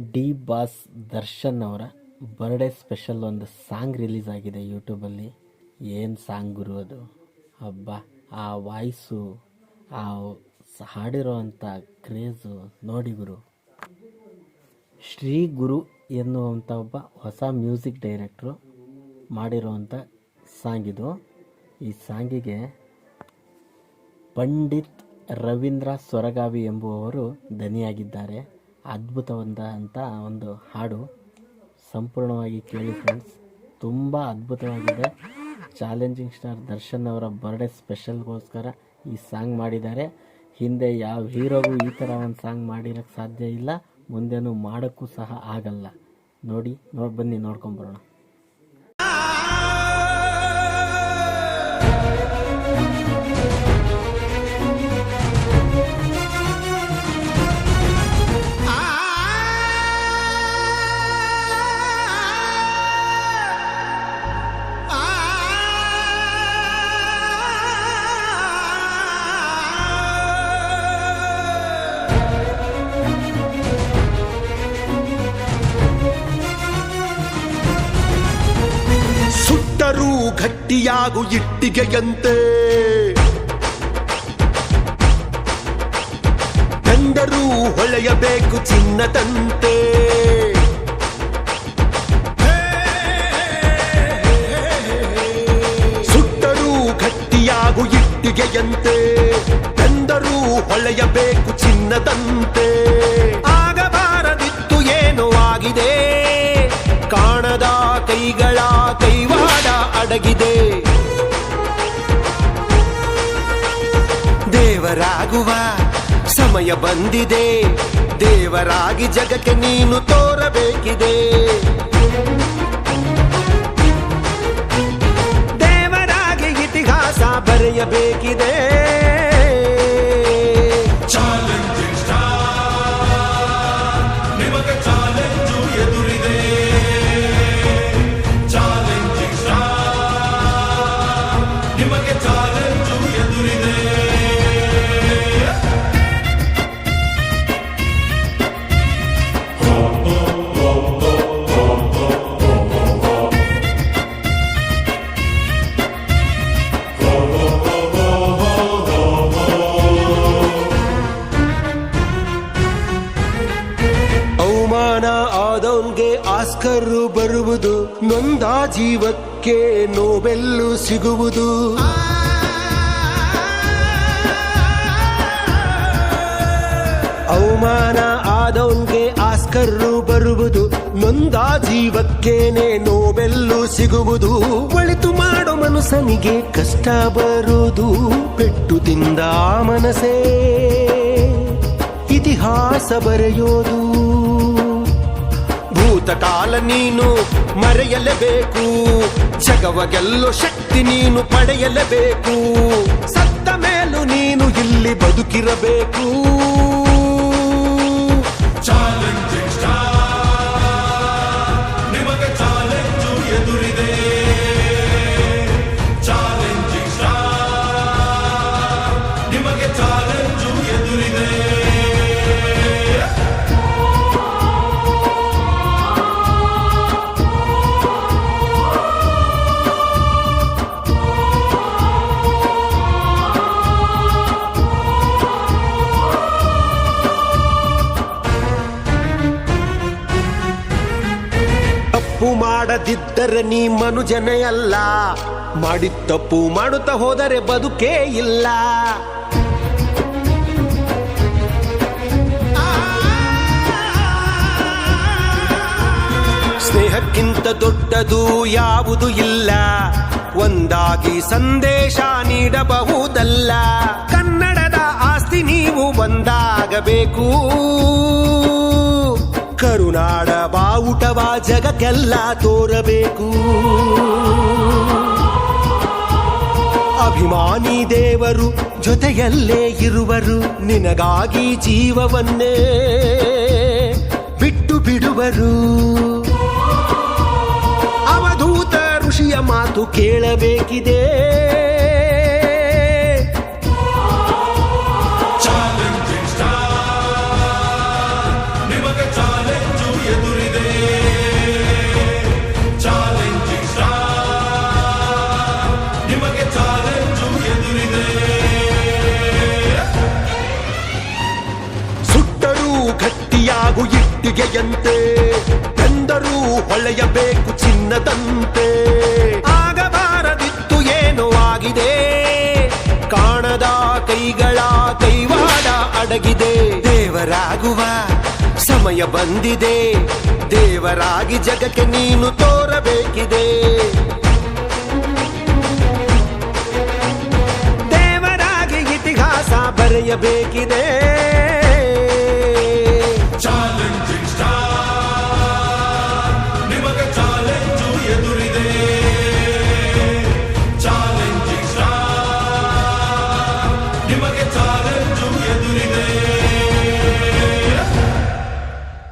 D boss Darshan ಅವರ birthday special ಒಂದು song release ಆಗಿದೆ ಯೂಟ್ಯೂಬಲ್ಲಿ. ಏನು ಸಾಂಗ್ ಗುರು ಅದು? ಹಬ್ಬ ಆ ವಾಯ್ಸು, ಆ ಹಾಡಿರೋ ಹಾಡಿರೋವಂಥ ಕ್ರೇಜು ನೋಡಿ ಗುರು. ಶ್ರೀ ಗುರು ಎನ್ನುವಂಥ ಒಬ್ಬ ಹೊಸ ಮ್ಯೂಸಿಕ್ ಡೈರೆಕ್ಟ್ರು ಮಾಡಿರುವಂಥ ಸಾಂಗ್ ಇದು. ಈ ಸಾಂಗಿಗೆ ಪಂಡಿತ್ ರವೀಂದ್ರ ಸ್ವರಗಾವಿ ಎಂಬುವವರು ದನಿಯಾಗಿದ್ದಾರೆ ಅದ್ಭುತವಾದಂಥ ಒಂದು ಹಾಡು ಸಂಪೂರ್ಣವಾಗಿ ಕೇಳಿ ಫ್ರೆಂಡ್ಸ್ ತುಂಬ ಅದ್ಭುತವಾಗಿದೆ. ಚಾಲೆಂಜಿಂಗ್ ಸ್ಟಾರ್ ದರ್ಶನ್ ಅವರ ಬರ್ಡೇ ಸ್ಪೆಷಲ್ಗೋಸ್ಕರ ಈ ಸಾಂಗ್ ಮಾಡಿದ್ದಾರೆ. ಹಿಂದೆ ಯಾವ ಹೀರೋಗೂ ಈ ಥರ ಒಂದು ಸಾಂಗ್ ಮಾಡಿರೋಕ್ಕೆ ಸಾಧ್ಯ ಇಲ್ಲ. ಮುಂದೆನೂ ಮಾಡೋಕ್ಕೂ ಸಹ ಆಗಲ್ಲ. ನೋಡಿ ನೋಡಿ ಬನ್ನಿ ನೋಡ್ಕೊಂಬರೋಣ ಸುಟ್ಟರೂ ಗಟ್ಟಿಯಾಗು ಇಟ್ಟಿಗೆಯಂತೆ. ಗಂಡರೂ ಹೊಳೆಯಬೇಕು ಚಿನ್ನದಂತೆ. ಸುಟ್ಟರೂ ಗಟ್ಟಿಯಾಗು ಇಟ್ಟಿಗೆಯಂತೆ. ಗಂಡರೂ ಹೊಳೆಯಬೇಕು ಚಿನ್ನದಂತೆ. ಆಗಬಾರದಿತ್ತು ಏನೋ ಆಗಿದೆ. ಕಾಣದ ಕೈಗಳ ಅಡಗಿದೆ ದೇವರಾಗುವ ಸಮಯ ಬಂದಿದೆ. ದೇವರಾಗಿ ಜಗಕ್ಕೆ ನೀನು ತೋರಬೇಕಿದೆ. ದೇವರಾಗಿ ಇತಿಹಾಸ ಬರೆಯಬೇಕಿದೆ. ಆಸ್ಕರ್ ಬರುವುದು ನೊಂದ ಜೀವಕ್ಕೆ ನೋಬೆಲ್ಲು ಸಿಗುವುದು. ಅವಮಾನ ಆದವನ್ಗೆ ಆಸ್ಕರ್ ಬರುವುದು ನೊಂದ ಜೀವಕ್ಕೇನೆ ನೋಬೆಲ್ಲು ಸಿಗುವುದು. ಒಳಿತು ಮಾಡೋ ಮನುಷ್ಯನಿಗೆ ಕಷ್ಟ ಬರುವುದು, ಪೆಟ್ಟು ತಿಂದ ಮನಸೇ ಇತಿಹಾಸ ಬರೆಯೋದು. ಭೂತಕಾಲ ನೀನು ಮರೆಯಲೇಬೇಕು. ಜಗವ ಗೆಲ್ಲೋ ಶಕ್ತಿ ನೀನು ಪಡೆಯಲೇಬೇಕು. ಸತ್ತ ಮೇಲೂ ನೀನು ಇಲ್ಲಿ ಬದುಕಿರಬೇಕು. ಚಾಲೆಂಜಿಂಗ್ ಸ್ಟಾರ್ ತಪ್ಪು ಮಾಡದಿದ್ದರೆ ನೀ ಮನುಜನೇ ಅಲ್ಲ ಮಾಡಿದ ತಪ್ಪು ಮಾಡುತ್ತಾ ಹೋದರೆ ಬದುಕೇ ಇಲ್ಲ. ಸ್ನೇಹಕ್ಕಿಂತ ದೊಡ್ಡದು ಯಾವುದು ಇಲ್ಲ. ಒಂದಾಗಿ ಸಂದೇಶ ನೀಡಬಹುದಲ್ಲ. ಕನ್ನಡದ ಆಸ್ತಿ ನೀವು ಒಂದಾಗಬೇಕು. ಕರುನಾಡ ಬಾವುಟವ ಜಗಕ್ಕೆಲ್ಲ ತೋರಬೇಕು. ಅಭಿಮಾನಿ ದೇವರು ಜೊತೆಯಲ್ಲೇ ಇರುವರು, ನಿನಗಾಗಿ ಜೀವವನ್ನೇ ಬಿಟ್ಟು ಬಿಡುವರು. ಅವಧೂತ ಋಷಿಯ ಮಾತು ಕೇಳಬೇಕಿದೆ. ಹೊಯ್ಗೆಯಂತೆ ಎಂದರೂ ಹೊಳೆಯಬೇಕು ಚಿನ್ನದಂತೆ. ಆಗಬಾರದಿತ್ತು ಏನೋ ಆಗಿದೆ, ಕಾಣದ ಕೈಗಳ ಕೈವಾಡ ಅಡಗಿದೆ. ದೇವರಾಗುವ ಸಮಯ ಬಂದಿದೆ, ದೇವರಾಗಿ ಜಗಕ್ಕೆ ನೀನು ತೋರಬೇಕಿದೆ. ದೇವರಾಗಿ ಇತಿಹಾಸ ಬರೆಯಬೇಕಿದೆ.